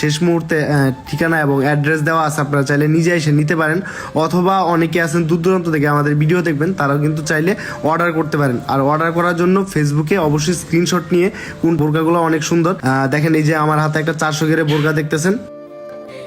শেষ মুহূর্তে ঠিকানা এবং অ্যাড্রেস দেওয়া আছে, আপনারা চাইলে নিজে এসে নিতে পারেন। অথবা অনেকে আছেন দূর দূরান্ত থেকে আমাদের ভিডিও দেখবেন, তারাও কিন্তু চাইলে অর্ডার করতে পারেন। আর অর্ডার করার জন্য ফেসবুকে অবশ্যই স্ক্রিনশট নিয়ে কোন বোরকাগুলো অনেক সুন্দর। দেখেন এই যে আমার হাতে একটা চারশো গেরে বোরকা দেখতেছেন।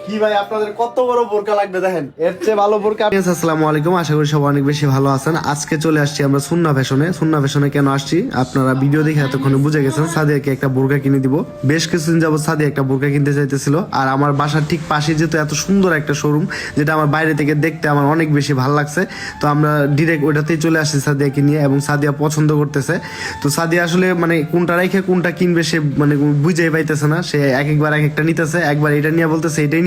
কি ভাই, আপনাদের কত বড় বোরকা লাগবে দেখেন? এর চেয়ে ভালো বোরকা আসসালামু আলাইকুম। আশা করি অনেক বেশি ভালো আছেন। আজকে চলে আসছি আমরা সুন্না ফ্যাশনে। সুন্না ফ্যাশনে কেন আসছি? আপনারা ভিডিও দেখে এতক্ষণে বুঝে গেছেন, সাদিয়াকে একটা বোরকা কিনে দিব। বেশ কিছুদিন সাদিয়া একটা বোরকা কিনতে চাইতেছিল। আর আমার বাসার ঠিক পাশে যেহেতু এত সুন্দর একটা শোরুম যেটা আমার বাইরে থেকে দেখতে আমার অনেক বেশি ভালো লাগছে, তো আমরা ডিরেক্ট ওইটাতেই চলে আসছি সাদিয়াকে নিয়ে এবং সাদিয়া পছন্দ করতেছে। তো সাদিয়া আসলে মানে কোনটা রেখে কোনটা কিনবে সে মানে বুঝেই পাইতেছে না। সে এক একবার এক একটা নিতেছে, একবার এটা নিয়ে বলতেছে, এটাই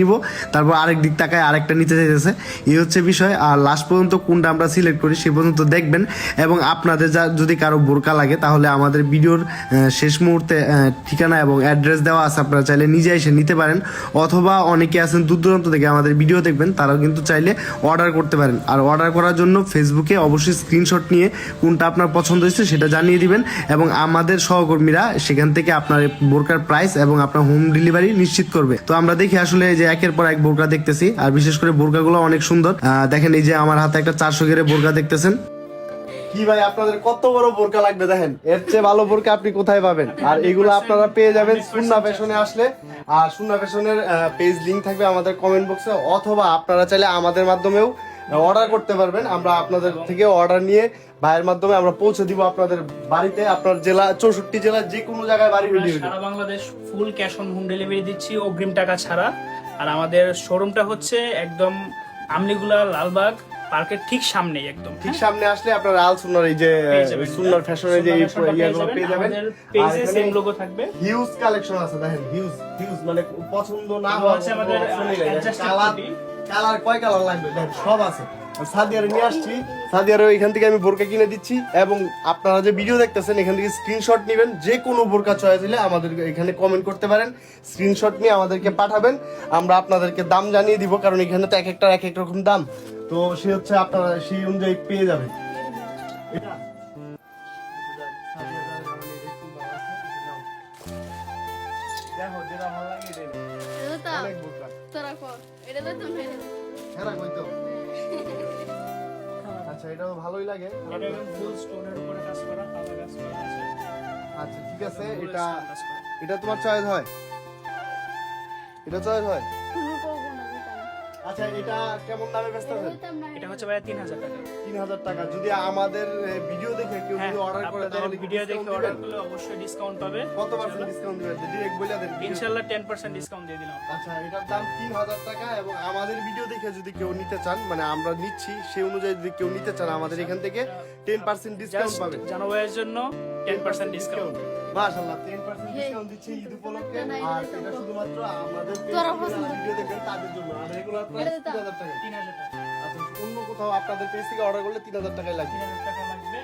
তারপর আরেক দিক তাকায় আরেকটা নিতে চাইতেছে। এই হচ্ছে বিষয়। আর লাস্ট পর্যন্ত কোনটা আমরা সিলেক্ট করি সে পর্যন্ত দেখবেন। এবং আপনাদের যা যদি কারও বোরকা লাগে, তাহলে আমাদের ভিডিওর শেষ মুহূর্তে ঠিকানা এবং অ্যাড্রেস দেওয়া আছে। আপনারা চাইলে নিজে এসে নিতে পারেন। অথবা অনেকে আছেন দূর দূরান্ত থেকে আমাদের ভিডিও দেখবেন, তারাও কিন্তু চাইলে অর্ডার করতে পারেন। আর অর্ডার করার জন্য ফেসবুকে অবশ্যই স্ক্রিনশট নিয়ে কোনটা আপনার পছন্দ হয়েছে সেটা জানিয়ে দিবেন। এবং আমাদের সহকর্মীরা সেখান থেকে আপনার বোরকার প্রাইস এবং আপনার হোম ডেলিভারি নিশ্চিত করবে। তো আমরা দেখি আসলে যে একের পর এক বোরকা দেখতেছি, আর বিশেষ করে বোরকাগুলো অনেক সুন্দর। দেখেন এই যে আমার হাতে একটা চারশো গেরে বোরকা দেখতেছেন। কি ভাই, আপনাদের কত বড় বোরকা লাগবে দেখেন? এর চেয়ে ভালো বোরকা আপনি কোথায় পাবেন? আর এগুলো আপনারা পেয়ে যাবেন সুন্না ফ্যাশনে আসলে। আর সুন্না ফ্যাশনের পেজ লিঙ্ক থাকবে আমাদের কমেন্ট বক্সে অথবা আপনারা চাইলে আমাদের মাধ্যমেও অর্ডার করতে পারবেন। আমরা আপনাদের থেকে অর্ডার নিয়ে ভাইয়ের মাধ্যমে আমরা পৌঁছে দিব আপনাদের বাড়িতে। আপনার জেলা চৌষট্টি জেলার যে কোনো জায়গায় বাড়ি হইলে সারা Bangladesh full cash on home delivery দিচ্ছি অগ্রিম টাকা ছাড়া। আর আমাদের শোরুমটা হচ্ছে একদম আমলিগুলা লালবাগ পার্কের ঠিক সামনেই একদম ঠিক সামনে আসলে আপনারা আল সুন্নার এই যে। সুন্নার ফ্যাশনের যে ইয়াগুলো। পেয়ে যাবেন। পেজে সেম লোগো থাকবে। হিউজ কালেকশন আছে দেখেন হিউজ হিউজ মানে পছন্দ না হওয়া আমাদের, কালার। কালার কয় কালার লাগবে? সব আছে। সাদিয়ারে নিয়ে আসছি। সাদিয়ারে এখান থেকে আমি বোরকা কিনে দিচ্ছি এবং আপনারা যে ভিডিও দেখতেছেন এখান থেকে স্ক্রিনশট নেবেন। যে কোনো বোরকা চয়েস দিলে আমাদের এখানে কমেন্ট করতে পারেন। স্ক্রিনশট নিয়ে আমাদেরকে পাঠাবেন। আমরা আপনাদেরকে দাম জানিয়ে দিব কারণ এখানে তো এক একটা এক এক রকম দাম। তো সে হচ্ছে আপনারা সেই অনুযায়ী পেয়ে যাবেন এটা। দেখো যেটা ভালো লাগে তোরা কর এটা তো তুমি হ্যাঁ কই তো। আচ্ছা এটাও ভালোই লাগে। এটা ফুল স্টোনের উপরে কাজ করা কালার কাজ করা আছে। আচ্ছা ঠিক আছে এটা। এটা তোমার চয়েস হয়। এটা চয়েস হয়। আচ্ছা এটা কেমন দামে হবে? এটা হচ্ছে ভাই তিন হাজার টাকা। তিন হাজার টাকা। যদি আমাদের ভিডিও দেখে কেউ হ্যাঁ যদি অর্ডার করে তাহলে ভিডিও দেখে অর্ডার করলে অবশ্যই ডিসকাউন্ট পাবে। কত পার্সেন্ট ডিসকাউন্ট দিবেন? ডিরেক্ট বলে দেন ইনশাআল্লাহ টেন পার্সেন্ট ডিসকাউন্ট দিয়ে দিলাম। আচ্ছা এটার দাম তিন হাজার টাকা এবং আমাদের ভিডিও দেখে যদি কেউ নিতে চান মানে আমরা নিচ্ছি সেই অনুযায়ী যদি কেউ নিতে চান আমাদের এখান থেকে টেন পার্সেন্ট ডিসকাউন্ট পাবে জানো ভাইয়ের জন্য টেন পার্সেন্ট ডিসকাউন্ট মাশাআল্লাহ 10% ডিসকাউন্ট দিচ্ছে ঈদ উপলক্ষে। আর এটা শুধুমাত্র আমাদের তোরা পছন্দ ভিডিও দেখবেন তাদের জন্য। আর রেগুলার প্রাইস 3000 টাকা। তিন হাজার টাকা। আচ্ছা অন্য কোথাও আপনাদের পেজ থেকে অর্ডার করলে 3000 টাকায় লাগবে। তিন হাজার টাকা লাগবে।